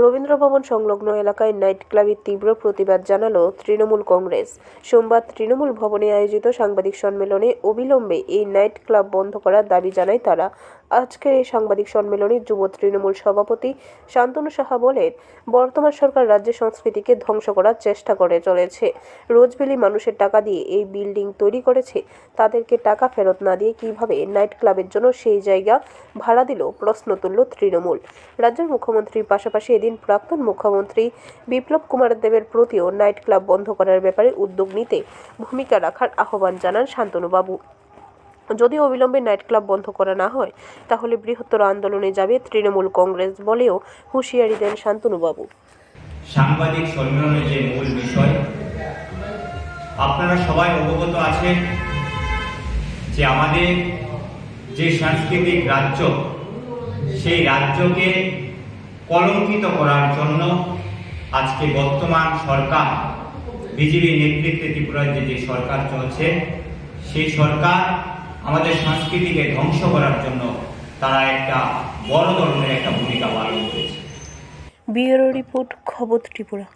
রবীন্দ্র ভবন সংলগ্ন এলাকায় নাইট ক্লাবে তীব্র প্রতিবাদ জানালো তৃণমূল কংগ্রেস। সোমবার তৃণমূল ভবনে আয়োজিত সাংবাদিক সম্মেলনে অবিলম্বে এই নাইট ক্লাব বন্ধ করার দাবি জানায় তারা। আজকের এই সাংবাদিক সম্মেলনে যুব তৃণমূল সভাপতি শান্তনু সাহা বলেন, বর্তমান সরকার রাজ্যের সংস্কৃতিকে ধ্বংস করার চেষ্টা করে চলেছে। রোজভ্যালি মানুষের টাকা দিয়ে এই বিল্ডিং তৈরি করেছে, তাদেরকে টাকা ফেরত না দিয়ে কীভাবে নাইট ক্লাবের জন্য সেই জায়গা ভাড়া দিল প্রশ্ন তুলল তৃণমূল। রাজ্যের মুখ্যমন্ত্রীর পাশাপাশি এদিন প্রাক্তন মুখ্যমন্ত্রী বিপ্লব কুমার দেবের প্রতিও নাইট ক্লাব বন্ধ করার ব্যাপারে উদ্যোগ নিতে ভূমিকা রাখার আহ্বান জানান শান্তনুবাবু। যদি অবিলম্বে নাইট ক্লাব বন্ধ করা না হয়, তাহলে বৃহত্তর আন্দোলনে যাবে তৃণমূল কংগ্রেস বলেও হুঁশিয়ারি দেন শান্তনুবাবু। সাংবাদিক সম্মেলনের যে মূল বিষয়, আপনারা সবাই অবগত আছেন যে আমাদের যে সাংস্কৃতিক রাজ্য, সেই রাজ্যকে কলঙ্কিত করার জন্য আজকে বর্তমান সরকার, বিজেপি নেতৃত্বে ত্রিপুরার যে সরকার চলছে, সেই সরকার আমাদের সংস্কৃতিকে ধ্বংস করার জন্য তারা একটা বড় ধরনের একটা ভূমিকা পালন করেছে। বিয়ের রিপোর্ট, খবর ত্রিপুরা।